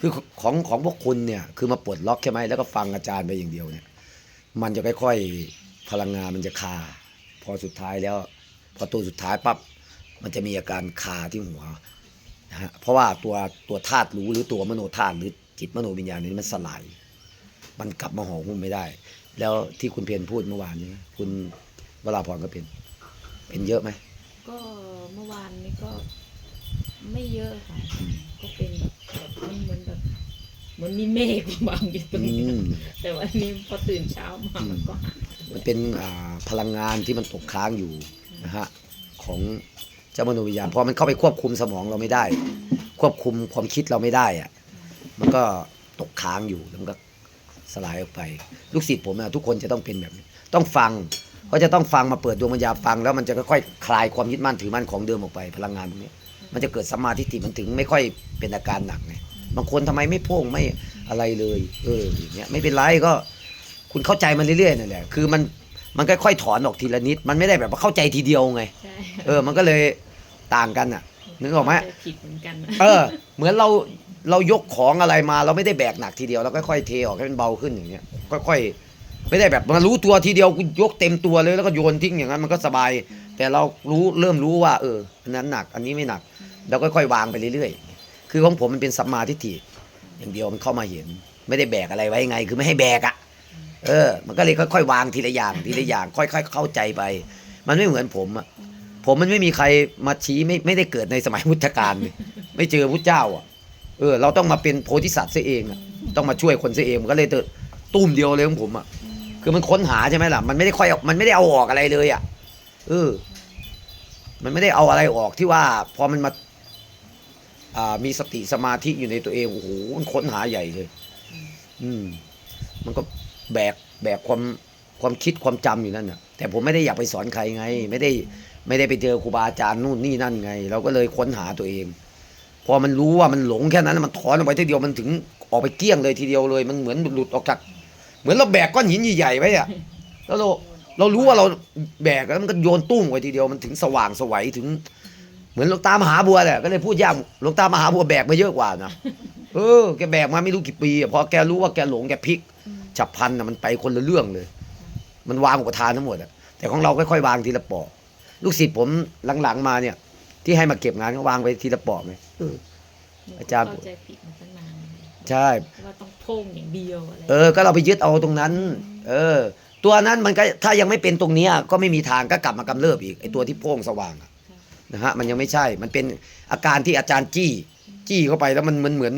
คือของของพวกคุณเนี่ยคือมาปลดล็อกใช่ไหมแล้วก็ฟังอาจารย์ไปอย่างเดียวเนี่ย มันจะค่อยๆพลังงานมันจะคา พอสุดท้ายแล้ว พอตัวสุดท้ายปั๊บมันจะมีอาการคาที่หัวนะฮะเพราะว่าตัวตัวธาตุรู้หรือตัวมโนธาตุหรือจิตมโนวิญญาณนี้มันสลาย มันกลับมาห่อหุ้มไม่ได้ แล้วที่คุณเพียรพูดเมื่อวานนี้นะคุณวราพรก็เป็น เป็นเยอะไหมก็เมื่อวานนี้ก็ไม่เยอะค่ะก็เป็นแบบ แบบมันเหมือนแบบเหมือนมีเมฆบางอยู่ตรงอืนี้มแต่วันนี้พอตื่นเช้ามามันก็หายมันเป็นอ่าพลังงานที่มันตกค้างอยู่นะฮะของเจ้ามโนวิญญาณพอมันเข้าไปควบคุมสมองเราไม่ได้ ควบคุมความคิดเราไม่ได้อะมันก็ตกค้างอยู่แล้วมันก็สลายออกไป ลูกศิษย์ผมอะทุกคนจะต้องเป็นแบบนี้ต้องฟังเขาจะต้องฟังมาเปิดดวงปัญญาฟัง แล้วมันจะค่อยๆคลายความยึดมั่นถือมั่นของเดิมออกไป พลังงานตรงนี้ มันจะเกิดสัมมาทิฏฐิมันถึงไม่ค่อยเป็นอาการหนักไงบางคนทำไมไม่โพ่งไม่อะไรเลย เอออย่างเงี้ยไม่เป็นไรก็ คุณเข้าใจมันเรื่อยๆนั่นแหละคือมันมันค่อยๆถอนออกทีละนิด มันไม่ได้แบบว่าเข้าใจทีเดียวไงใช่เออ มันก็เลยต่างกันอะนึกออกไหมเข้าใจผิดเหมือนกันนะเออ เหมือนเราเรายกของอะไรมาเราไม่ได้แบกหนักทีเดียวเราค่อยๆเทออกให้มันเบาขึ้นอย่างเงี้ยค่อยๆไม่ได้แบบมารู้ตัวทีเดียวกูยกเต็มตัวเลยแล้วก็โยนทิ้งอย่างนั้นมันก็สบาย แต่เรารู้เริ่มรู้ว่า เอออันนั้นหนัก อันนี้ไม่หนัก เราก็ค่อยๆวางไปเรื่อยๆ คือของผมมันเป็นสัมมาทิฏฐิอย่างเดียวมันเข้ามาเห็น ไม่ได้แบกอะไรไว้ไง คือไม่ให้แบกอะเออ มันก็เลยค่อยๆวางทีละอย่างทีละอย่าง ค่อยๆเข้าใจไป มันไม่เหมือนผมอะผมมันไม่มีใครมาชี้ไม่ไม่ได้เกิดในสมัยพุทธกาลไม่เจอพุทธเจ้าอะเออ เราต้องมาเป็นโพธิสัตว์ซะเองอะต้องมาช่วยคนซะเองมันก็เลยเติตุ้มเดียวเลยของผมอะคือมันค้นหาใช่ไหมล่ะมันไม่ได้ค่อยเอามันไม่ได้เอาออกอะไรเลยอะเออ มันไม่ได้เอาอะไรออกที่ว่า พอมันมา มีสติสมาธิอยู่ในตัวเองโอ้โหมันค้นหาใหญ่เลย อืม มันก็แบกแบกความความคิดความจำอยู่นั่นน่ะ แต่ผมไม่ได้อยากไปสอนใครไง ไม่ได้ไม่ได้ไปเจอครูบาอาจารย์นู่นนี่นั่นไง เราก็เลยค้นหาตัวเอง พอมันรู้ว่ามันหลงแค่นั้นมันถอนออกไปทีเดียวมันถึงออกไปเกี้ยงเลยทีเดียวเลย มันเหมือนหลุดออกจากเหมือนเราแบกก้อนหินใหญ่ๆไว้อะแล้วเราเรารู้ว่าเราแบกแล้วมันก็โยนตุ้มไปทีเดียวมันถึงสว่างสวัยถึง เหมือนหลวงตามหาบัวแหละก็เลยพูดยากหลวงตามหาบัวแบกมาเยอะกว่านะเออแกแบกมาไม่รู้กี่ปีอะพอแกรู้ว่าแกหลงแกพลิกฉับพลันนะมันไปคนละเรื่องเลย มันวางอุปทานทั้งหมดอะแต่ของเราค่อยๆวางทีละปอกลูกศิษย์ผมหลังๆมาเนี่ย ที่ให้มาเก็บงานก็วางไปทีละปอกไงเออ อาจารย์ เข้าใจผิดมาตั้งนานใช่ ว่าต้องโพ่งอย่างเดียวอะไรเออ ก็เราไปยึดเอาตรงนั้น เออ ตัวนั้นมันก็ถ้ายังไม่เป็นตรงเนี้ยก็ไม่มีทางก็กลับมากำเริบอีกไอ้ตัวที่โพ่งสว่างอะ นะฮะมันยังไม่ใช่มันเป็นอาการที่อาจารย์จี้ จี้เข้าไปแล้วมันมันเหมือน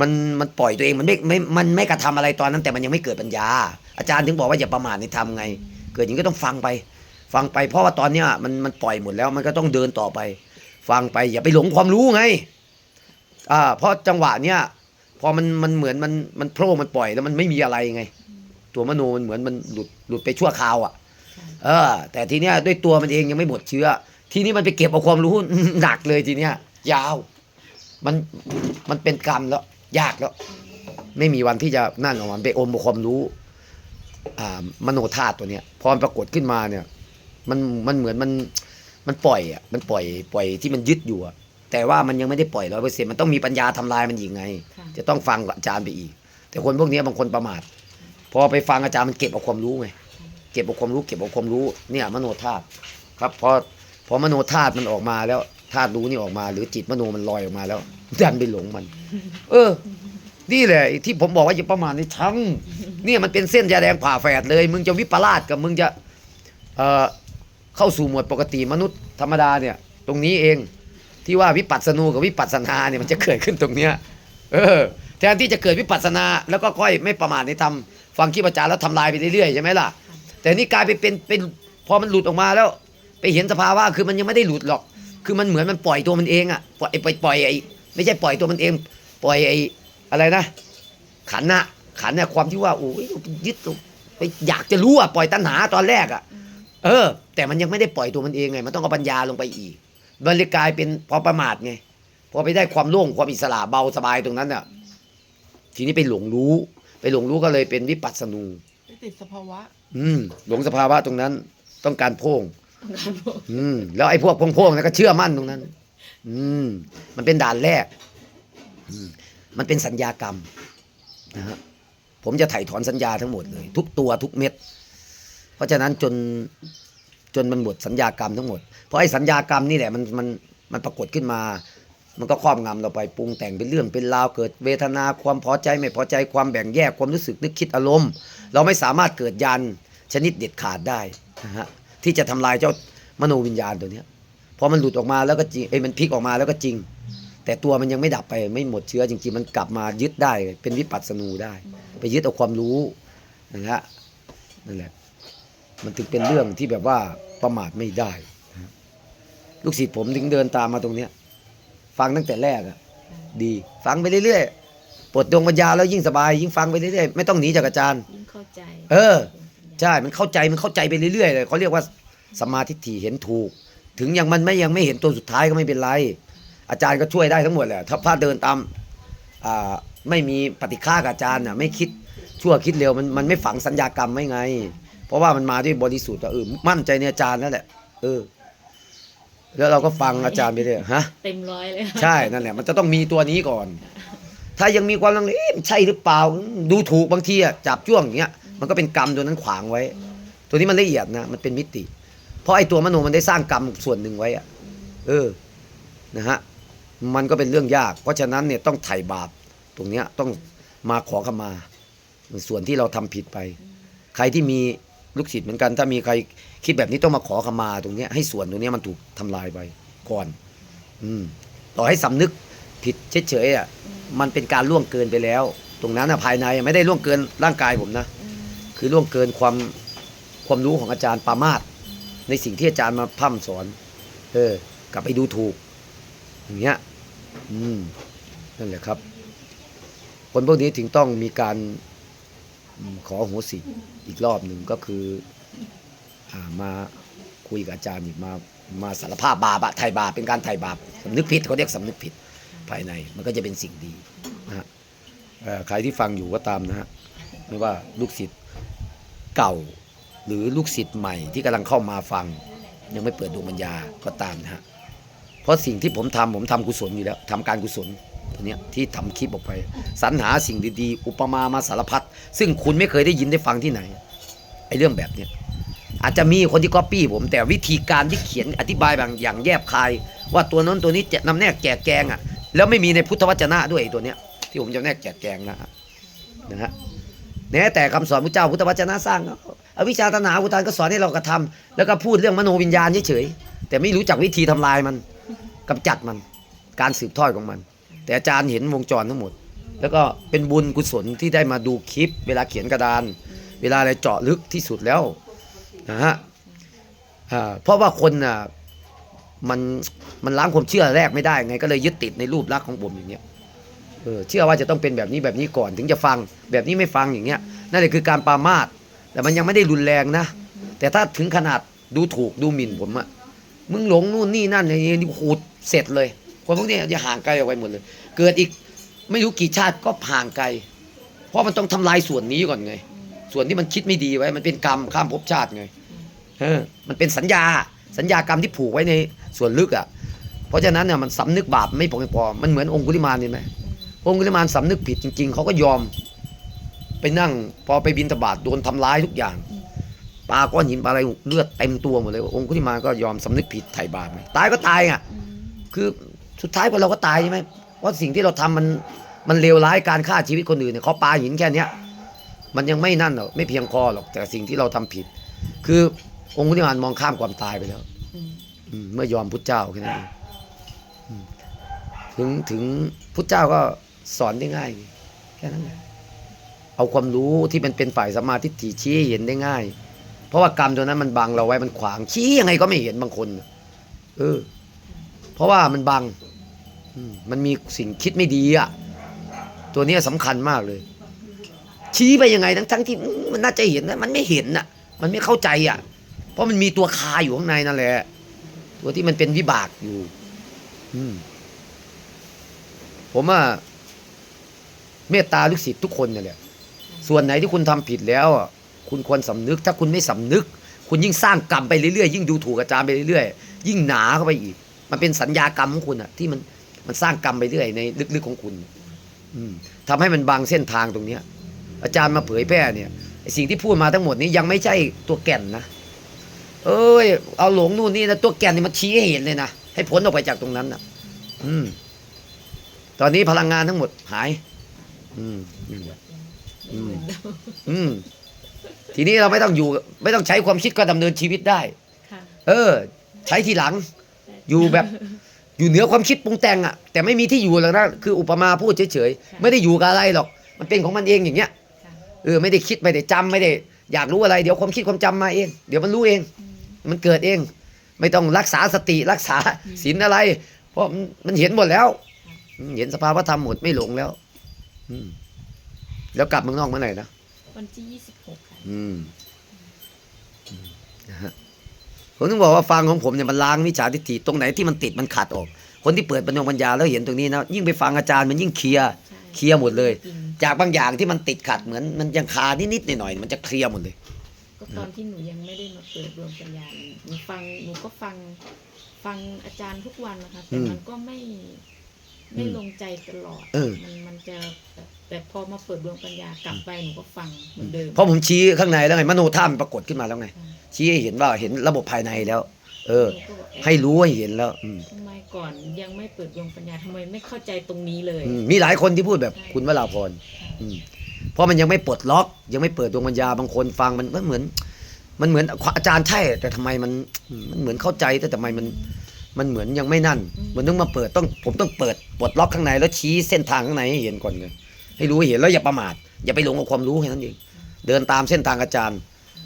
มันมันปล่อยตัวเองมันไม่ไม่มันไม่กระทำอะไรตอนนั้น แต่มันยังไม่เกิดปัญญา อาจารย์ถึงบอกว่าอย่าประมาทในธรรมไง เกิดอย่างนี้ก็ต้องฟังไป ฟังไปเพราะว่าตอนเนี้ยมันมันปล่อยหมดแล้วมันก็ต้องเดินต่อไป ฟังไปอย่าไปหลงความรู้ไงอ่าเพราะจังหวะเนี้ยพอมันมันเหมือนมันมันโผล่มันปล่อยแล้วมันไม่มีอะไรไง ตัวมโนมันเหมือนมันหลุดหลุดไปชั่วคราวอะเออ แต่ทีเนี้ยด้วยตัวมันเองยังไม่หมดเชื้อ ทีนี้มันไปเก็บเอาความรู้หนักเลยทีเนี้ย ยาว มันมันเป็นกรรมแล้ว ยากแล้ว ไม่มีวันที่จะนั่นออกมาไปอมเอาความรู้ อ่ามโนธาตุตัวเนี้ยพอมันปรากฏขึ้นมาเนี่ย มันมันเหมือนมันมันปล่อยอะมันปล่อยปล่อยที่มันยึดอยู่อะแต่ว่ามันยังไม่ได้ปล่อยร้อยเปอร์เซ็นต์มันต้องมีปัญญาทำลายมันอีกไงค่ะจะต้องฟังอาจารย์ไปอีก แต่คนพวกนี้บางคนประมาทพอไปฟังอาจารย์มันเก็บเอาความรู้ไงเก็บเอาความรู้เก็บเอาความรู้เนี่ย มโนธาตุครับพอ พอมโนธาตุมันออกมาแล้วธาตุรู้นี่ออกมา หรือจิตมโนมันลอยออกมาแล้วดันไปหลงมัน เออ นี่แหละ ที่ผมบอกว่าอย่าประมาทในทั้งเนี่ยมันเป็นเส้นยาแดงผ่าแฝดเลย มึงจะวิปลาสกับมึงจะเอ่อเข้าสู่หมวดปกติมนุษย์ธรรมดาเนี่ย ตรงนี้เองที่ว่าวิปัสสนูกับวิปัสสนาเนี่ยมันจะเกิดขึ้นตรงเนี้ยเออแทนที่จะเกิดวิปัสสนาแล้วก็ค่อยไม่ประมาทในธรรมฟังคลิปอาจารย์แล้วทำลายไปเรื่อยๆใช่ไหมล่ะ แต่นี่กลายไปเป็นเป็นพอมันหลุดออกมาแล้ว ไปเห็นสภาวะคือมันยังไม่ได้หลุดหรอก คือมันเหมือนมันปล่อยตัวมันเองอะปล่อยปล่อยปล่อยไอ้ไม่ใช่ปล่อยตัวมันเอง ปล่อยไอ้อะไรนะ ขันนะขันเนี่ยความที่ว่าโอ้ยยึดไปอยากจะรู้อะปล่อยตัณหาตอนแรกอะเออ แต่มันยังไม่ได้ปล่อยตัวมันเองไง มันต้องเอาปัญญาลงไปอีกมันเลยกลายเป็นพอประมาทไงพอไปได้ความโล่งความอิสระเบาสบายตรงนั้นน่ะทีนี้ไปหลงรู้ ไปหลงรู้ก็เลยเป็นวิปัสสนูไปติดสภาวะ อืมหลงสภาวะตรงนั้น ต้องการโพ่งต้ อืมแล้วไอ้พวกโพ่งนั่นก็เชื่อมั่นตรงนั้น อืมมันเป็นด่านแรกมมันเป็นสัญญากรรมนะฮะผมจะถ่ายถอนสัญญาทั้งหมดเลย ทุกตัวทุกเม็ด เพราะฉะนั้นจนจนมันหมดสัญญากรรมทั้งหมด เพราะไอ้สัญญากรรมนี่แหละมันมันมันปรากฏขึ้นมา มันก็ครอบงำเราไปปรุงแต่งเป็นเรื่องเป็นราวเกิดเวทนาความพอใจไม่พอใจความแบ่งแยกความรู้สึกนึกคิดอารมณ์ เราไม่สามารถเกิดยันชนิดเด็ดขาดได้นะฮะ ที่จะทำลายเจ้ามโนวิญญาณตัวเนี้ยพอมันหลุดออกมาแล้วก็จริงเอ้ยมันพลิกออกมาแล้วก็จริง แต่ตัวมันยังไม่ดับไปไม่หมดเชื้อจริงๆมันกลับมายึดได้ เป็นวิปัสสนูได้ ไปยึดเอาความรู้นะฮะนั่นแหละมันถึงเป็นเรื่องที่แบบว่าประมาทไม่ได้นะฮะลูกศิษย์ผมถึงเดินตามมาตรงเนี้ยฟังตั้งแต่แรกอะดี ฟังไปเรื่อยๆปลดดวงปัญญาแล้วยิ่งสบาย ยิ่งฟังไปเรื่อยๆไม่ต้องหนีจากอาจารย์ยิ่งเข้าใจเออ ใช่มันเข้าใจมันเข้าใจไปเรื่อยๆเลยเขาเรียกว่าสมมาทิฏฐิเห็นถูก ถึงยังมันไม่ยังไม่เห็นตัวสุดท้ายก็ไม่เป็นไร อาจารย์ก็ช่วยได้ทั้งหมดแหละถ้าพลาดเดินตามอ่าไม่มีปฏิฆากับอาจารย์น่ะไม่คิดชั่วคิดเร็วมันมันไม่ฝังสัญญากรรมไว้ไง เพราะว่ามันมาด้วยบริสุทธิ์ว่าเออมั่นใจในอาจารย์นั่นแหละเออแล้วเราก็ฟังอาจารย์ไปเรื่อยฮะเต็มร้อยเลยค่ะใช่นั่นแหละมันจะต้องมีตัวนี้ก่อน ถ้ายังมีความลังเลเอ๊ะมันใช่หรือเปล่าดูถูกบางทีอะจับจ้วงอย่างเงี้ย มันก็เป็นกรรมตัวนั้นขวางไว้ ตัวนี้มันละเอียดนะมันเป็นมิติ เพราะไอ้ตัวมโนมันได้สร้างกรรมส่วนหนึ่งไว้อะเออนะฮะมันก็เป็นเรื่องยาก เพราะฉะนั้นเนี่ยต้องไถ่บาปตรงเนี้ยต้องมาขอขมา ส่วนที่เราทำผิดไป ใครที่มีลูกศิษย์เหมือนกัน ถ้ามีใครคิดแบบนี้ต้องมาขอขมาตรงเนี้ยให้ส่วนตรงเนี้ยมันถูกทำลายไปก่อน อืมต่อให้สำนึกผิดเฉยๆอะมันเป็นการล่วงเกินไปแล้ว ตรงนั้นอะภายในไม่ได้ล่วงเกินร่างกายผมนะ คือล่วงเกินความความรู้ของอาจารย์ปามาศในสิ่งที่อาจารย์มาพร่ำสอน เออกลับไปดูถูก อย่างเงี้ยอืมนั่นแหละครับ คนพวกนี้ถึงต้องมีการอืมขอโหสิอีกรอบหนึ่งก็คืออ่ามาคุยกับอาจารย์อีกมามาสารภาพบาปอะไถ่บาปเป็นการไถ่บาปสำนึกผิดเขาเรียกสำนึกผิดภายใน มันก็จะเป็นสิ่งดีนะฮะใครที่ฟังอยู่ก็ตามนะฮะไม่ว่าลูกศิษย์ เก่าหรือลูกศิษย์ใหม่ที่กำลังเข้ามาฟัง ยังไม่เปิดดวงปัญญาก็ตามนะฮะเพราะสิ่งที่ผมทำผมทำกุศลอยู่แล้วทำการกุศลตัวเนี้ยที่ทำคลิปออกไปสรรหาสิ่งดีๆ อุปมามาสารพัดซึ่งคุณไม่เคยได้ยินได้ฟังที่ไหนไอ้เรื่องแบบเนี้ยอาจจะมีคนที่ก๊อปปี้ผมแต่วิธีการที่เขียนอธิบายบางอย่างแยบคาย ว่าตัวนั้นตัวนี้จะนำแนกแจกแกงอะ แล้วไม่มีในพุทธวจนะด้วยไอตัวเนี้ยที่ผมจะแนกแจกแกงนะฮะนะฮะ แม้แต่คำสอนพระเจ้าพุทธวจนะสร้างอวิชชาตนาอุทานก็สอนให้เรากระทำแล้วก็พูดเรื่องมโนวิญญาณเฉยๆแต่ไม่รู้จักวิธีทำลายมันกำจัดมันการสืบทอดของมัน แต่อาจารย์เห็นวงจรทั้งหมด แล้วก็เป็นบุญกุศลที่ได้มาดูคลิป เวลาเขียนกระดาน เวลาอะไรเจาะลึกที่สุดแล้วนะฮะเพราะว่าคนอะมันมันล้างความเชื่อแรกไม่ได้ไงก็เลยยึดติดในรูปลักษณ์ของผมอย่างเงี้ย ออเชื่อว่าจะต้องเป็นแบบนี้แบบนี้ก่อนถึงจะฟังแบบนี้ไม่ฟังอย่างเงี้ยนั่นแหละคือการปามาสแต่มันยังไม่ได้รุนแรงนะ แต่ถ้าถึงขนาดดูถูกดูหมิ่นผมอะมึงหลงนู่นนี่นั่นอย่างนี้นี่โหเสร็จเลย คนพวกนี้จะห่างไกลออกไปหมดเลย เกิดอีกไม่รู้กี่ชาติก็ห่างไกล เพราะมันต้องทำลายส่วนนี้ก่อนไง ส่วนที่มันคิดไม่ดีไว้ มันเป็นกรรมข้ามภพชาติไงเออมันเป็นสัญญาสัญญากรรมที่ผูกไว้ในส่วนลึกอะเพราะฉะนั้นเนี่ยมันสำนึกบาปไม่พอพอมันเหมือนองคุลิมานเห็นไหม องคุลิมานสำนึกผิดจริง ๆ เขาก็ยอมไปนั่ง พอไปบินตบาทโดนทำร้ายทุกอย่างปลาก้อนหินปลาอะไรเลือดเต็มตัวหมดเลย องคุลิมานก็ยอมสำนึกผิดไถ่บาปตายก็ตายอะคือสุดท้ายพอเราก็ตายใช่ไหมเพราะสิ่งที่เราทำมันมันเลวร้ายการฆ่าชีวิตคนอื่นเนี่ยเขาปาหินแค่เนี้ยมันยังไม่นั่นหรอกไม่เพียงพอหรอกแต่สิ่งที่เราทำผิด คือองค์นิมานมองข้ามความตายไปแล้วเมื่อยอมพุทธเจ้าแค่นั้นถึงถึงพุทธเจ้าก็ สอนได้ง่ายแค่นั้นแหละเอาความรู้ที่มันเป็นฝ่ายสมาทิฏฐิชี้เห็นได้ง่าย เพราะว่ากรรมตัวนั้นมันบังเราไว้มันขวางชี้ยังไงก็ไม่เห็นบางคน เออ เพราะว่ามันบังมันมีสิ่งคิดไม่ดีอะตัวนี้ยสำคัญมากเลย ชี้ไปยังไงทั้งทั้งที่มันน่าจะเห็นนะมันไม่เห็นน่ะ มันไม่เข้าใจอะ เพราะมันมีตัวคาอยู่ข้างในนั่นแหละตัวที่มันเป็นวิบากอยู่ อืมผมว่า เมตตาลูกศิษย์ทุกคนเนี่ยแหละส่วนไหนที่คุณทำผิดแล้วอะคุณควรสำนึก ถ้าคุณไม่สำนึก คุณยิ่งสร้างกรรมไปเรื่อยๆยิ่งดูถูกอาจารย์ไปเรื่อยๆยิ่งหนาเข้าไปอีก มันเป็นสัญญากรรมของคุณอะที่มันมันสร้างกรรมไปเรื่อยในลึกๆของคุณ อืมทำให้มันบางเส้นทางตรงเนี้ย อาจารย์มาเผยแพร่เนี่ยสิ่งที่พูดมาทั้งหมดนี้ยังไม่ใช่ตัวแก่นนะเอ้ยเอาหลงนู่นนี่นะตัวแก่นนี่มันชี้ให้เห็นเลยนะให้พ้นออกไปจากตรงนั้นนะอืม ตอนนี้พลังงานทั้งหมดหาย อืมอืมอืมอืมทีนี้เราไม่ต้องอยู่ ไม่ต้องใช้ความคิดก็ดำเนินชีวิตได้ค่ะเออ ใช้ทีหลัง อยู่แบบอยู่เหนือความคิดปรุงแต่งอะแต่ไม่มีที่อยู่หรอกนะคืออุปมาพูดเฉยๆ ไม่ได้อยู่กับอะไรหรอก มันเป็นของมันเองอย่างเงี้ยค่ะเออไม่ได้คิดไม่ได้จำไม่ได้ อยากรู้อะไรเดี๋ยวความคิดความจำมาเอง เดี๋ยวมันรู้เองอืมมันเกิดเอง ไม่ต้องรักษาสติรักษาศีลอะไร เพราะมันมันเห็นหมดแล้วอืมเห็นสภาวะธรรมหมดไม่หลงแล้วอืม แล้วกลับเมืองนอกเมื่อไหร่นะวันที่ยี่สิบหกค่ะอืมอืมนะฮะผมต้องบอกว่าฟังของผมเนี่ยมันล้างวิชาทิฏฐิตรงไหนที่มันติดมันขัดออก คนที่เปิดปัญญาปัญญาแล้วเห็นตรงนี้นะยิ่งไปฟังอาจารย์มันยิ่งเคลียร์ใช่เคลียร์หมดเลย จริงจากบางอย่างที่มันติดขัดเหมือนมันยังคานิดๆหน่อยๆมันจะเคลียร์หมดเลย ก็ตอนที่หนูยังไม่ได้มาเปิดดวงปัญญาหนูฟังหนูก็ฟังฟังอาจารย์ทุกวันนะคะแต่อืม มันก็ไม่ ไม่อืมลงใจตลอดเออ มันมันจะแบบแต่พอมาเปิดดวงปัญญากลับไปหนูก็ฟังเหมือนเดิมเพราะผมชี้ข้างในแล้วไงมโนธาตุมันปรากฏขึ้นมาแล้วไงค่ะชี้ให้เห็นว่าเห็นระบบภายในแล้ว เออ หนูก็บอกเอ๊ะให้รู้ให้เห็นแล้วอืมทำไมก่อนยังไม่เปิดดวงปัญญาทำไมไม่เข้าใจตรงนี้เลย อืมมีหลายคนที่พูดแบบคุณวราพรอืมเพราะมันยังไม่ปลดล็อก ยังไม่เปิดดวงปัญญาบางคนฟังมันมันเหมือน มันเหมือนอาจารย์ใช่แต่ทำไมมันมันเหมือนเข้าใจแต่ทำไมมัน มันเหมือนยังไม่นั่น มันต้องมาเปิดต้องผมต้องเปิดปลดล็อกข้างในแล้วชี้เส้นทางข้างในให้เห็นก่อนไงให้รู้ให้เห็นแล้วอย่าประมาทอย่าไปหลงกับความรู้แค่นั้นเองเดินตามเส้นทางอาจารย์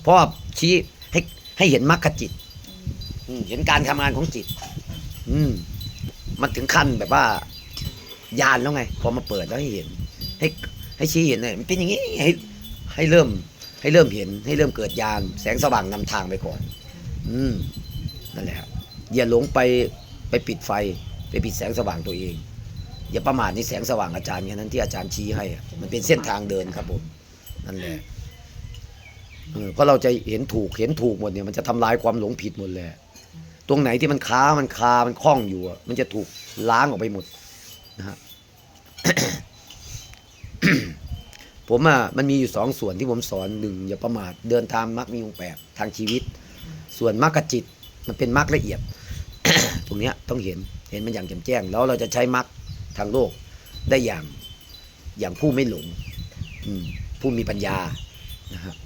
เพราะว่าชี้ให้ให้เห็นมรรคจิตอืมเห็นการทำงานของจิต อืม มันถึงขั้นแบบว่าญาณแล้วไง พอมาเปิดแล้วให้เห็น ให้ให้ชี้เห็นเนี่ยมันเป็นอย่างนี้ให้ให้เริ่ม ให้เริ่มเห็น ให้เริ่มเกิดญาณแสงสว่างนำทางไปก่อน อืมนั่นแหละครับ อย่าหลงไปไปปิดไฟ ไปปิดแสงสว่างตัวเอง อย่าประมาทในแสงสว่างอาจารย์แค่นั้นที่อาจารย์ชี้ให้มันเป็นเส้นทางเดินครับผมนั่นแหละเอเพราะเราจะเห็นถูกเห็นถูกหมดเนี่ยมันจะทำลายความหลงผิดหมดเลยตรงไหนที่มันค้ามันคามันคล้องอยู่มันจะถูกล้างออกไปหมดนะฮะผมอะมันมีอยู่สองส่วนที่ผมสอนหนึ่งอย่าประมาทเดินตามมรรคมีองค์แปดทางชีวิต ส่วนมรรคจิตมันเป็นมรรคละเอียด รงนี้ต้องเห็นเห็นมันอย่างแจ่มแจ้ง แล้วเราจะใช้มรรคทางโลกได้อย่างอย่างผู้ไม่หลงผู้มีปัญญานะครับ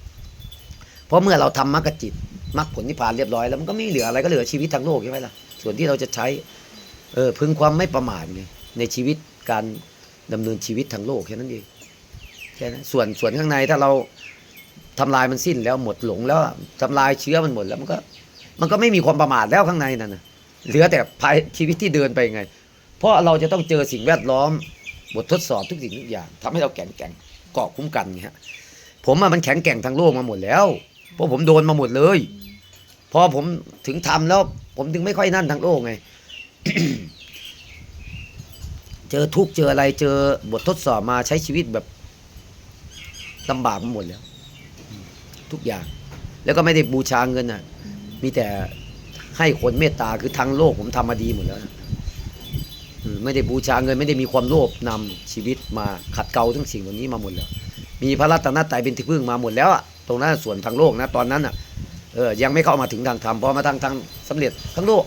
เพราะเมื่อเราทำมรรคจิตมรรคผลนิพพานเรียบร้อยแล้วมันก็ไม่เหลืออะไรก็เหลือชีวิตทางโลกใช่ไหมล่ะส่วนที่เราจะใช้เออพึงความไม่ประมาทไงในชีวิตการดำเนินชีวิตทางโลกแค่นั้นเองแค่นั้นส่วนส่วนข้างในถ้าเราทำลายมันสิ้นแล้วหมดหลงแล้วทำลายเชื้อมันหมดแล้วมันก็ มันก็ไม่มีความประมาทแล้วข้างในนั่นนะ เหลือแต่ภายชีวิตที่เดินไปไง เพราะเราจะต้องเจอสิ่งแวดล้อม บททดสอบทุกสิ่งทุกอย่างทำให้เราแข็งแกร่งเกาะคุ้มกันไงฮะผมมันแข็งแกร่งทางโลกมาหมดแล้ว เพราะผมโดนมาหมดเลย พอผมถึงทำแล้ว ผมถึงไม่ค่อยนั่นทางโลกไง เจอทุกเจออะไรเจอบททดสอบมาใช้ชีวิตแบบลำบากมาหมดแล้ว ทุกอย่าง แล้วก็ไม่ได้บูชาเงินอะ มีแต่ ให้คนเมตตาคือทางโลกผมทำมาดีหมดแล้วไม่ได้บูชาเงินไม่ได้มีความโลภนำชีวิตมาขัดเกลาทั้งสิ่งเหล่านี้มาหมดแล้ว มีพระรัตนตรัยเป็นที่พึ่งมาหมดแล้วอะตรงนั้นส่วนทางโลกนะตอนนั้นอะเออยังไม่เข้ามาถึงทางธรรมพอมาทางทางสำเร็จทั้งโลก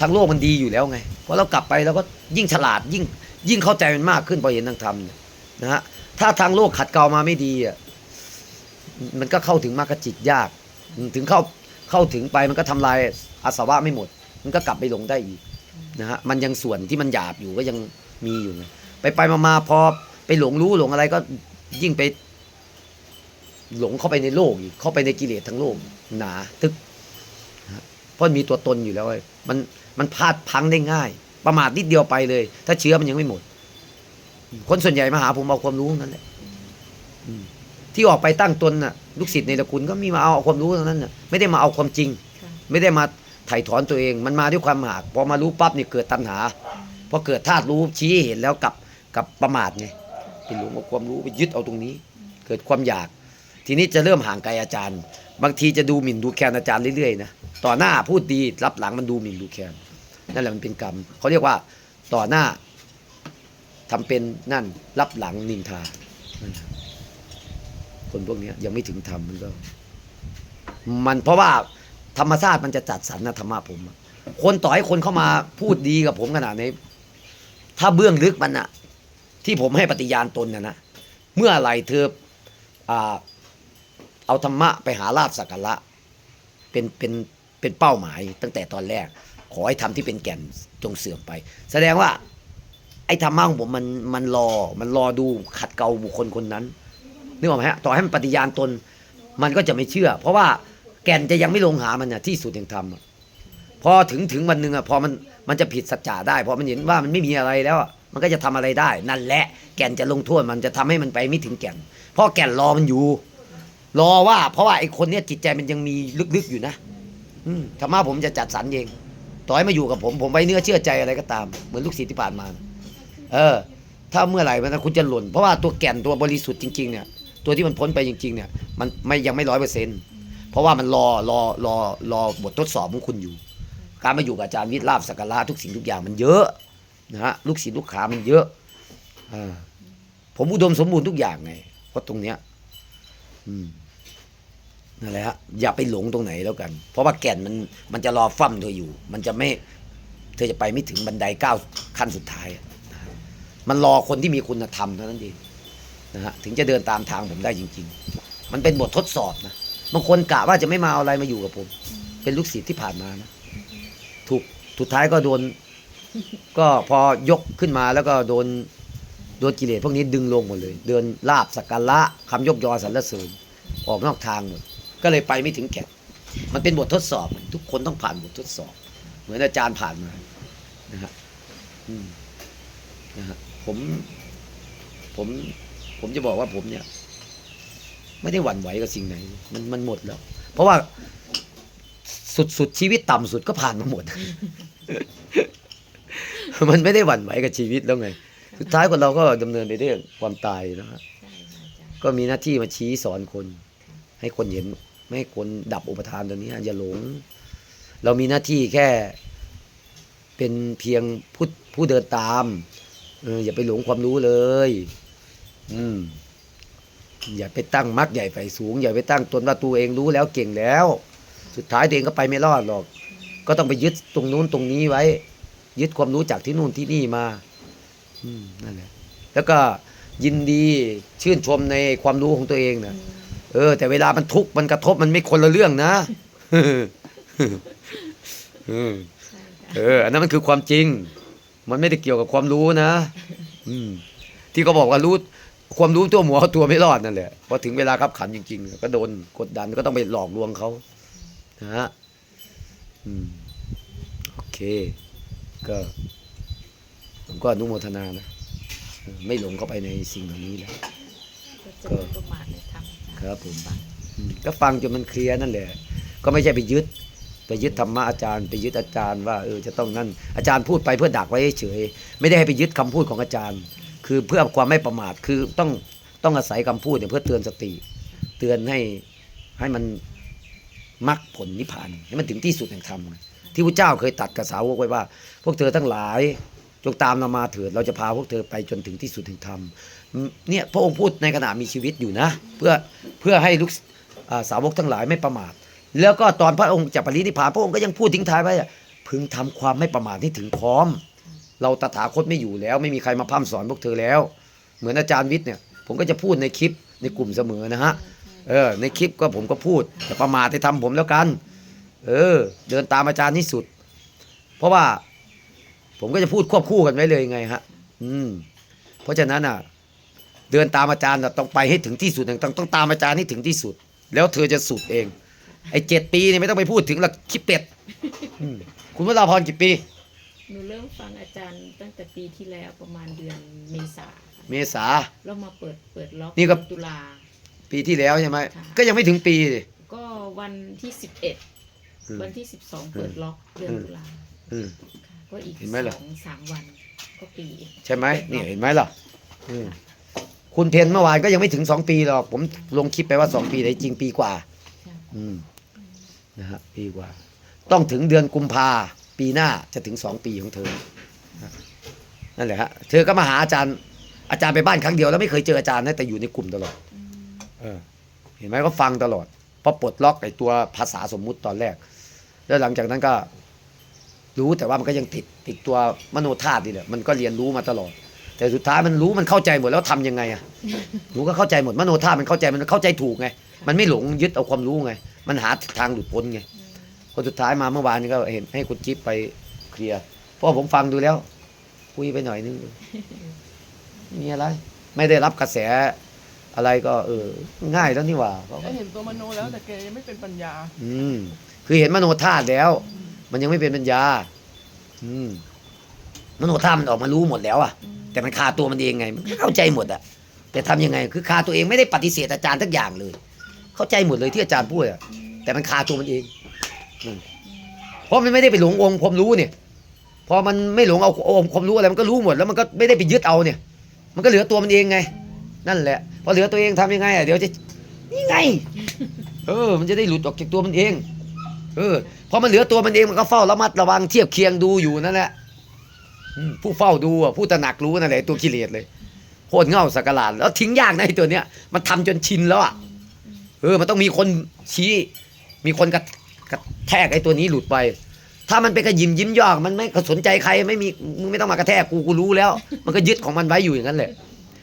ทางโลกมันดีอยู่แล้วไงพอเรากลับไปเราก็ยิ่งฉลาดยิ่งยิ่งเข้าใจมันมากขึ้นพอเห็นทางธรรมเนี่ยนะฮะถ้าทางโลกขัดเกลามาไม่ดีอะมันก็เข้าถึงมรรคจิตยาก ถึงเข้า เข้าถึงไปมันก็ทำลายอาสวะไม่หมด มันก็กลับไปหลงได้อีกนะฮะมันยังส่วนที่มันหยาบอยู่ก็ยังมีอยู่ไงไปไปมามาพอไปหลงรู้หลงอะไรก็ยิ่งไป หลงเข้าไปในโลกอีกเข้าไปในกิเลสทั้งโลกหนาทึกนะเพราะมีตัวตนอยู่แล้วไอ้มันมันพลาดพังได้ง่าย ประมาทนิดเดียวไปเลย ถ้าเชื้อมันยังไม่หมด คนส่วนใหญ่มาหาผมเอาความรู้นั่นแหละ อืม ที่ออกไปตั้งตนน่ะลูกศิษย์ในตระกูลก็มีมาเอาความรู้เท่านั้นน่ะไม่ได้มาเอาความจริงค่ะไม่ได้มาไถ่ถอนตัวเอง มันมาด้วยความหากพอมารู้ปั๊บเนี่ยเกิดตัณหาพอเกิดธาตุรู้ชี้ให้เห็นแล้วกับกับประมาทไงไปหลงกับความรู้ไปยึดเอาตรงนี้ เกิดความอยาก ทีนี้จะเริ่มห่างไกลอาจารย์ บางทีจะดูหมิ่นดูแคลนอาจารย์เรื่อยๆนะต่อหน้าพูดดีรับหลังมันดูหมิ่นดูแคลนนั่นแหละมันเป็นกรรมเขาเรียกว่าต่อหน้าทำเป็นนั่นรับหลังนินทานั่นน่ะ คนพวกนี้ยังไม่ถึงธรรมมันก็ มันเพราะว่าธรรมชาติมันจะจัดสรรนะธรรมะผม คนต่อให้คนเข้ามาพูดดีกับผมขนาดนี้ถ้าเบื้องลึกมันอะที่ผมให้ปฏิญาณตนนะนะเมื่อไหรเธอเอาธรรมะไปหาลาบสักการะเป็นเป็นเป็นเป้าหมายตั้งแต่ตอนแรก ขอให้ทำที่เป็นแก่นจงเสื่อมไป แสดงว่า ไอ้ธรรมะของผมมันมันรอมันรอดูขัดเกลาบุคคลคนนั้น นึกออกไหมฮะต่อให้มันปฏิญาณตน มันก็จะไม่เชื่อ เพราะว่าแก่นจะยังไม่ลงหามันน่ะที่สุดแห่งธรรมพอถึงถึงวันหนึ่งอะพอมันมันจะผิดสัจจะได้พอมันเห็นว่ามันไม่มีอะไรแล้วมันก็จะทำอะไรได้ นั่นแหละแก่นจะลงโทษมันจะทำให้มันไปไม่ถึงแก่นเพราะแก่นรอมันอยู่ รอว่า เพราะว่าไอ้คนเนี้ยจิตใจมันยังมีลึกๆอยู่นะอืธรรมะผมจะจัดสรรเองต่อให้มาอยู่กับผมผมไว้เนื้อเชื่อใจอะไรก็ตามเหมือนลูกศิษย์ที่ผ่านมา เออ ถ้าเมื่อไหร่มันคุณจะหล่นเพราะว่าตัวแก่นตัวบริสุทธิ์จริงๆเนี่ย ตัวที่มันพ้นไปจริงๆเนี่ยมันไม่ยังไม่ร้อยเปอร์เซ็นต์เพราะว่ามันรอรอรอรอบททดสอบของคุณอยู่ การมาอยู่กับอาจารย์วิทย์ลาบสักการะทุกสิ่งทุกอย่างมันเยอะนะฮะลูกศิษย์ลูกขามันเยอะอ่าผมอุดมสมบูรณ์ทุกอย่างไงเพราะตรงเนี้ยอืมนั่นแหละฮะอย่าไปหลงตรงไหนแล้วกัน เพราะว่าแก่นมันมันจะรอฟั่มเธออยู่ มันจะไม่เธอจะไปไม่ถึงบันไดก้าวขั้นสุดท้าย มันรอคนที่มีคุณธรรมเท่านั้นเอง นะฮะถึงจะเดินตามทางผมได้จริง ๆ มันเป็นบททดสอบนะบางคนกะว่าจะไม่มาเอาอะไรมาอยู่กับผม เป็นลูกศิษย์ที่ผ่านมานะถูกสุดท้ายก็โดน ก็พอยกขึ้นมาแล้วก็โดนโดนกิเลสพวกนี้ดึงลงหมดเลย เดินลาบสักการะคำยกยอสรรเสริญออกนอกทางหมดก็เลยไปไม่ถึงแก่นมันเป็นบททดสอบ ทุกคนต้องผ่านบททดสอบ เหมือนอาจารย์ผ่านมานะฮะนะฮะผมผม ผมจะบอกว่าผมเนี่ย ไม่ได้หวั่นไหวกับสิ่งไหน มันมันหมดแล้ว เพราะว่าสุดสุดชีวิตต่ำสุดก็ผ่านมาหมด มันไม่ได้หวั่นไหวกับชีวิตแล้วไง สุดท้ายคนเราก็ดำเนินไปด้วยความตายนะฮะใช่ค่ะอาจารย์ก็มีหน้าที่มาชี้สอนคน ให้คนเห็นไม่ให้คนดับอุปทานตัวนี้อย่าหลง เรามีหน้าที่แค่เป็นเพียงผู้ผู้เดินตามเอออย่าไปหลงความรู้เลย อืม อย่าไปตั้งมักใหญ่ไฟสูง อย่าไปตั้งตนว่าตัวเองรู้แล้วเก่งแล้ว สุดท้ายตัวเองก็ไปไม่รอดหรอก ก็ต้องไปยึดตรงนู้นตรงนี้ไว้ ยึดความรู้จากที่นู่นที่นี่มา อืมนั่นแหละ แล้วก็ยินดีชื่นชมในความรู้ของตัวเองนะเออ แต่เวลามันทุกข์มันกระทบมันไม่คนละเรื่องนะเออใช่ค่ะเอออันนั้นมันคือความจริง มันไม่ได้เกี่ยวกับความรู้นะ อืม ที่เขาบอกว่ารู้ ความรู้ตัวหมูเอาตัวไม่รอดนั่นแหละพอถึงเวลาขับขันจริง ๆ ก็โดนกดดันก็ต้องไปหลอกลวงเขานะฮะอืมโอเค ก็ ผมก็อนุโมทนานะเออไม่หลงเข้าไปในสิ่งเหล่านี้แล้วก็จะไม่ประมาทในธรรมอาจารย์ครับผมฟังอืมก็ฟังจนมันเคลียร์นั่นแหละ ก็ไม่ใช่ไปยึด ไปยึดธรรมะอาจารย์ ไปยึดอาจารย์ว่าเออจะต้องนั่นอาจารย์พูดไปเพื่อดักไว้เฉยๆไม่ได้ให้ไปยึดคำพูดของอาจารย์ คือเพื่อความไม่ประมาทคือต้องต้องอาศัยคำพูดเนี่ยเพื่อเตือนสติ เตือนให้ให้มันมรรคผลนิพพานให้มันถึงที่สุดแห่งธรรมที่พระเจ้าเคยตัดกับสาวกไว้ว่า พวกเธอทั้งหลายจงตามเรามาเถิดเราจะพาพวกเธอไปจนถึงที่สุดแห่งธรรมเนี่ยพระองค์พูดในขณะมีชีวิตอยู่นะ เพื่อเพื่อให้ลูกสาวกทั้งหลายไม่ประมาท แล้วก็ตอนพระองค์จะปรินิพพานพระองค์ก็ยังพูดทิ้งท้ายไว้พึงทำความไม่ประมาทให้ถึงพร้อม เราตถาคตไม่อยู่แล้ว ไม่มีใครมาพร่ำสอนพวกเธอแล้ว เหมือนอาจารย์วิทย์เนี่ย ผมก็จะพูดในคลิปในกลุ่มเสมอนะฮะเออ ในคลิปก็ผมก็พูดอย่ประมาทให้ทำผมแล้วกัน เออ เดินตามอาจารย์ที่สุด เพราะว่า ผมก็จะพูดควบคู่กันไว้เลยไงฮะ อืม เพราะฉะนั้นอะ เดินตามอาจารย์ต้องไปให้ถึงที่สุดต้องต้องตามอาจารย์ให้ถึงที่สุด แล้วเธอจะสุดเอง ไอ้เจ็ดปีเนี่ยไม่ต้องไปพูดถึงหรอกคิดเป็ดคุณวราพรกี่ปี หนูเริ่มฟังอาจารย์ตั้งแต่ปีที่แล้วประมาณเดือนเมษาค่ะเมษา แล้วมาเปิดเปิดล็อกนี่ก็เดือตุลา ปีที่แล้วใช่ไหมค่ะ ก็ยังไม่ถึงปีดิ ก็วันที่สิบเอ็ดอืมวันที่สิบสองเปิดล็อกเดือนอืม ตุลาอืม ค่ะก็อีกเห็นไหมล่ะ สองสามวันก็ปีเองใช่ไหมนี่เห็นไหมล่ะอืมคุณเพนเมื่อวานก็ยังไม่ถึงสองปีหรอก ผมลงคลิปไปว่าสองปีแต่จริงปีกว่าใช่อืมนะฮะปีกว่า ต้องถึงเดือนกุมภา ปีหน้าจะถึงสองปีของเธอนั่นแหละฮะเธอก็มาหาอาจารย์อาจารย์ไปบ้านครั้งเดียวแล้วไม่เคยเจออาจารย์นะแต่อยู่ในกลุ่มตลอดเออเห็นไหมก็ฟังตลอดพอปลดล็อกไอ้ตัวภาษาสมมุติตอนแรก แล้วหลังจากนั้นก็ รู้แต่ว่ามันก็ยังติดติดตัวมโนธาตุนี่แหละมันก็เรียนรู้มาตลอด แต่สุดท้ายมันรู้มันเข้าใจหมดแล้วทำยังไงอะหนูก็เข้าใจหมดมโนธาตุมันเข้าใจมันเข้าใจถูกไง มันไม่หลงยึดเอาความรู้ไง มันหาทางหลุดพ้นไง อืมคนสุดท้ายมาเมื่อวานนี้ก็เห็นให้คุณจิ๊บไปเคลียร์เพราะผมฟังดูแล้ว คุยไปหน่อยนึงไม่มีอะไร ไม่ได้รับกระแสอะไรก็เออ ง่ายแล้วนี่หว่าเขาแกก็เห็นตัวมโนแล้วแต่แกยังไม่เป็นปัญญา อืม คือเห็นมโนธาตุแล้ว มันยังไม่เป็นปัญญา อืมมโนธาตุมันออกมารู้หมดแล้วอะอืมแต่มันคาตัวมันเองไง มันก็เข้าใจหมดอะแต่ทำยังไง คือคาตัวเองไม่ได้ปฏิเสธอาจารย์ทักอย่างเลย เข้าใจหมดเลยที่อาจารย์พูดอะแต่มันคาตัวมันเองอืม เพราะมันไม่ได้ไปหลงองค์ความรู้เนี่ย พอมันไม่หลงเอาองค์ความรู้อะไรมันก็รู้หมดแล้วมันก็ไม่ได้ไปยึดเอาเนี่ย มันก็เหลือตัวมันเองไง นั่นแหละ พอเหลือตัวเองทำยังไงอะเดี๋ยวจะนี่ไง เออ มันจะได้หลุดออกจากตัวมันเอง เออพอมันเหลือตัวมันเองมันก็เฝ้าระมัดระวังเทียบเคียงดูอยู่นั่นแหละผู้เฝ้าดูอะผู้ตระหนักรู้นั่นแหละตัวกิเลสเลยโคตรเง่าสักการะแล้วทิ้งยากนะไอตัวเนี้ยมันทำจนชินแล้วอะเออ มันต้องมีคนชี้ มีคนกระ กระแทกไอ้ตัวนี้หลุดไป ถ้ามันไปกระยิมยิ้มย่องมันไม่สนใจใครไม่มีมึงไม่ต้องมากระแทกกูกูรู้แล้ว มันก็ยึดของมันไว้อยู่อย่างนั้นแหละ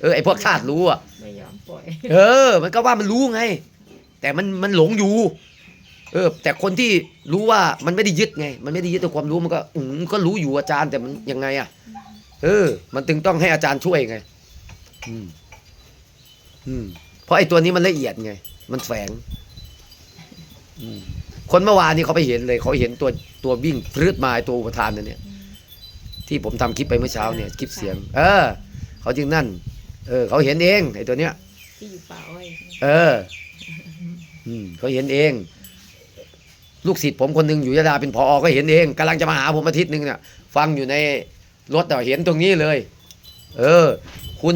เออไอ้พวกธาตุรู้อะไม่ยอมปล่อยเออ มันก็ว่ามันรู้ไง แต่มันมันหลงอยู่ เออ แต่คนที่รู้ว่ามันไม่ได้ยึดไง มันไม่ได้ยึดตัวความรู้มันก็อืมก็รู้อยู่อาจารย์แต่มันยังไงอะ เออ มันถึงต้องให้อาจารย์ช่วยไง อืม อืม เพราะไอ้ตัวนี้มันละเอียดไง มันแฝง อืม คนเมื่อวานนี้เขาไปเห็นเลยเขาเห็นตัวตัววิ่งพรืดมาไอ้ตัวอุปทานนั่นเนี่ยอืมที่ผมทำคลิปไปเมื่อเช้าเนี่ยคลิปเสียง เออ เขาจึงนั่น เออ เขาเห็นเองไอ้ตัวเนี้ยที่อยู่ป่าอ้อยใช่ไหมเออ อืมเขาเห็นเอง ลูกศิษย์ผมคนหนึ่งอยู่ยะลาเป็นพอก็เห็นเองกำลังจะมาหาผมอาทิตย์หนึ่งเนี่ยฟังอยู่ในรถแต่เห็นตรงนี้เลย เออ คุณ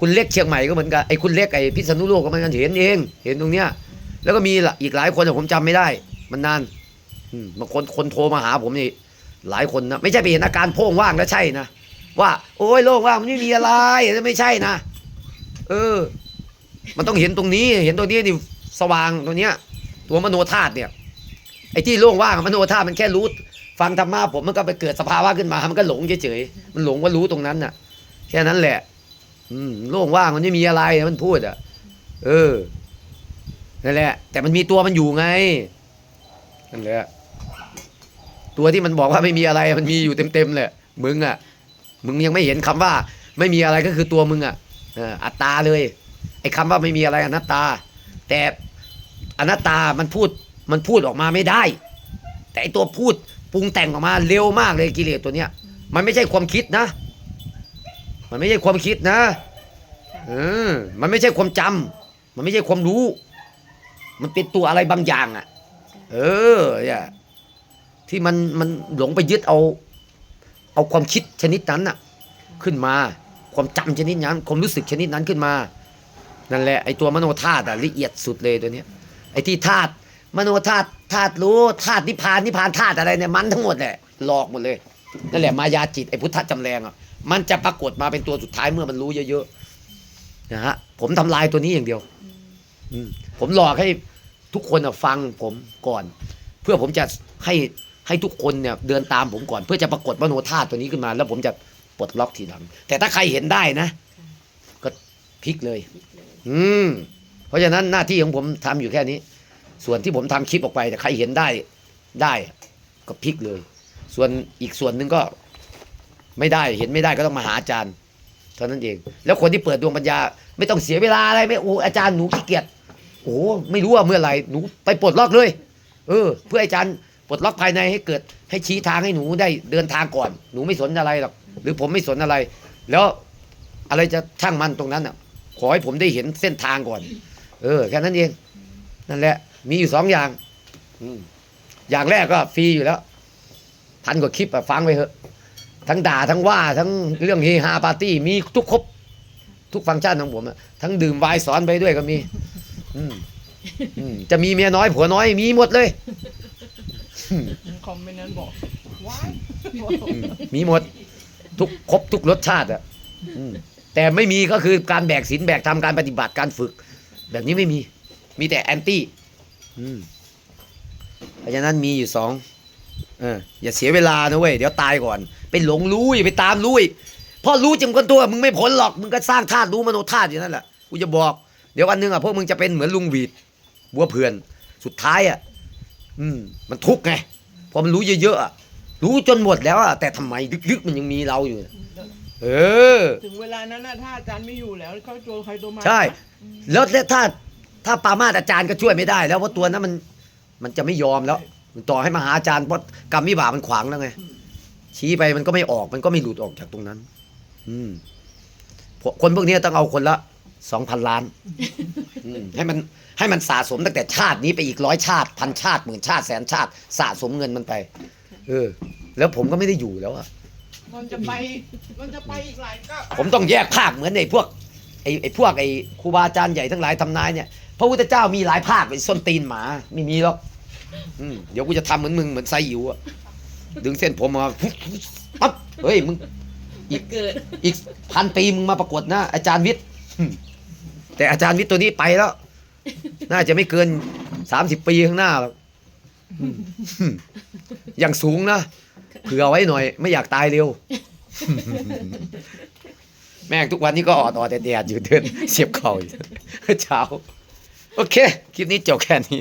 คุณเล็กเชียงใหม่ก็เหมือนกันไอ้คุณเล็กไอ้พิษณุโลกก็เหมือนกันเห็นเอง เห็นตรงเนี้ย แล้วก็มีละอีกหลายคนแต่ผมจำไม่ได้ มันนานบางคนคนโทรมาหาผมนี่ หลายคนนะไม่ใช่ไปเห็นอาการโพ่งว่างแล้วใช่นะว่า โอ้ยโล่งว่างมันไม่มีอะไรไม่ใช่นะเออ มันต้องเห็นตรงนี้ เห็นตรงนี้นี่สว่างตัวเนี้ย ตัวมโนธาตุเนี่ยไอ้ที่โล่งว่างมโนธาตุมันแค่รู้ฟังธรรมะผมมันก็ไปเกิดสภาวะขึ้นมา มันก็หลงเฉยๆมันหลงว่ารู้ตรงนั้นน่ะ แค่นั้นแหละ อืมโล่งว่างมันไม่มีอะไรมันพูดอะ เออ นั่นแหละ แต่มันมีตัวมันอยู่ไงนั่นแหละตัวที่มันบอกว่าไม่มีอะไรมันมีอยู่เต็มๆเลยมึงอะ มึงยังไม่เห็นคำว่า ไม่มีอะไรก็คือตัวมึงอะอัตตาเลย ไอ้คำว่าไม่มีอะไรอนัตตา แต่อนัตตามันพูดมันพูดออกมาไม่ได้ แต่ไอ้ตัวพูดปรุงแต่งออกมาเร็วมากเลยกิเลสตัวเนี้ย มันไม่ใช่ความคิดนะ มันไม่ใช่ความคิดนะเออมันไม่ใช่ความจำมันไม่ใช่ความรู้ มันเป็นตัวอะไรบางอย่างอะ เออเนี่ยที่มันมันหลงไปยึดเอา เอาความคิดชนิดนั้นน่ะ ขึ้นมา ความจำชนิดนั้นความรู้สึกชนิดนั้นขึ้นมา นั่นแหละไอ้ตัวมโนธาตุละเอียดสุดเลยตัวเนี้ยไอ้ที่ธาตุมโนธาตุธาตุรู้ธาตุนิพพานนิพพานธาตุอะไรเนี่ยมันทั้งหมดแหละหลอกหมดเลยนั่นแหละมายาจิตไอ้พุทธจำแรงอะมันจะปรากฏมาเป็นตัวสุดท้ายเมื่อมันรู้เยอะๆนะฮะผมทำลายตัวนี้อย่างเดียว อืม ผมหลอกให้ทุกคนฟังผมก่อน เพื่อผมจะให้ให้ทุกคนเนี่ยเดินตามผมก่อน เพื่อจะปรากฏมโนธาตุตัวนี้ขึ้นมา แล้วผมจะปลดล็อกทีหลัง แต่ถ้าใครเห็นได้นะ ก็พลิกเลยคิดเลยอืมเพราะฉะนั้นหน้าที่ของผมทำอยู่แค่นี้ ส่วนที่ผมทำคลิปออกไปแต่ใครเห็นได้ได้ก็พลิกเลย ส่วนอีกส่วนหนึ่งก็ไม่ได้เห็นไม่ได้ก็ต้องมาหาอาจารย์เท่านั้นเอง แล้วคนที่เปิดดวงปัญญา ไม่ต้องเสียเวลาอะไรไม่โอ้อาจารย์หนูขี้เกียจ โอ้ไม่รู้ว่าเมื่อไหร่หนูไปปลดล็อกเลย เออ เพื่ออาจารย์ปลดล็อกภายในให้เกิดให้ชี้ทางให้หนูได้เดินทางก่อน หนูไม่สนอะไรหรอกหรือผมไม่สนอะไร แล้วอะไรจะช่างมันตรงนั้นอะ ขอให้ผมได้เห็นเส้นทางก่อน เออแค่นั้นเอง นั่นแหละ มีอยู่สองอย่างอย่างแรกก็ฟรีอยู่แล้ว พันกว่าคลิปอะฟังไปเถอะ ทั้งด่าทั้งว่า ทั้งเรื่องเฮฮาปาร์ตี้มีทุกครบ ทุกฟังก์ชันของผมอะทั้งดื่มไวน์สอนไปด้วยก็มี อืมอืมจะมีเมียน้อยผัวน้อยมีหมดเลยคอมเมนต์นั้นบอกว้ายอืมมีหมดอทุกครบทุกรสชาติอะอืมแต่ไม่มีก็คือการแบกศีลแบกธรรมการปฏิบัติการฝึก แบบนี้ไม่มี มีแต่แอนตี้อืมเพราะฉะนั้นมีอยู่สองเอออย่าเสียเวลานะเว้ยเดี๋ยวตายก่อน ไปหลงรู้อย่าไปตามรู้อีกเพราะรู้จำกันตัวมึงไม่พ้นหรอกมึงก็สร้างธาตุรู้มโนธาตุอยู่นั่นแหละกูจะบอก เดี๋ยววันหนึงอะพวกมึงจะเป็นเหมือนลุงหวีดบัวเพื่อน สุดท้ายอะอืมมันทุกข์ไงพอมันรู้เยอะๆอะรู้จนหมดแล้วอะแต่ทำไมลึกๆมันยังมีเราอยู่ เออ ถึงเวลานั้นนะถ้าอาจารย์ไม่อยู่แล้วเขาตัวใครตัวมันใช่ แล้วถ้าถ้าปามาตอาจารย์ก็ช่วยไม่ได้ แล้วเพราะตัวนั้นมันมันจะไม่ยอมแล้วต่อให้มาหาอาจารย์เพราะกรรมวิบากมันขวางแล้วไง ชี้ไปมันก็ไม่ออกมันก็ไม่หลุดออกจากตรงนั้น อืมพวกคนพวกนี้ต้องเอาคนละ สองพันล้านอืมให้มันให้มันสะสมตั้งแต่ชาตินี้ไปอีกร้อยชาติพันชาติหมื่นชาติแสนชาติ สะสมเงินมันไป เออ แล้วผมก็ไม่ได้อยู่แล้วอะมันจะไป มันจะไปอีกหลายก็ผมต้องแยกภาคเหมือนไอ้พวกไอ้ไอ้พวกไอ้ครูบาอาจารย์ใหญ่ทั้งหลายทำนายเนี่ยพระพุทธเจ้ามีหลายภาคเป็นส้นตีนหมาไม่มีหรอกอืมเดี๋ยวกูจะทำเหมือนมึงเหมือนไซอิ๋วอะดึงเส้นผมมาปุ๊บปั๊บเฮ้ยมึง อีกเกิด อีกพันปีมึงมาประกวดนะอาจารย์วิทย์อืม แต่อาจารย์วิทย์ตัวนี้ไปแล้ว น่าจะไม่เกินสามสิบปีข้างหน้าหรอกอืมอืมอย่างสูงนะเผื่อไว้หน่อย ไม่อยากตายเร็ว แม่งทุกวันนี้ก็ออดออดแดดๆอยู่เดินเสียบเข่าอยู่เช้า โอเค คลิปนี้จบแค่นี้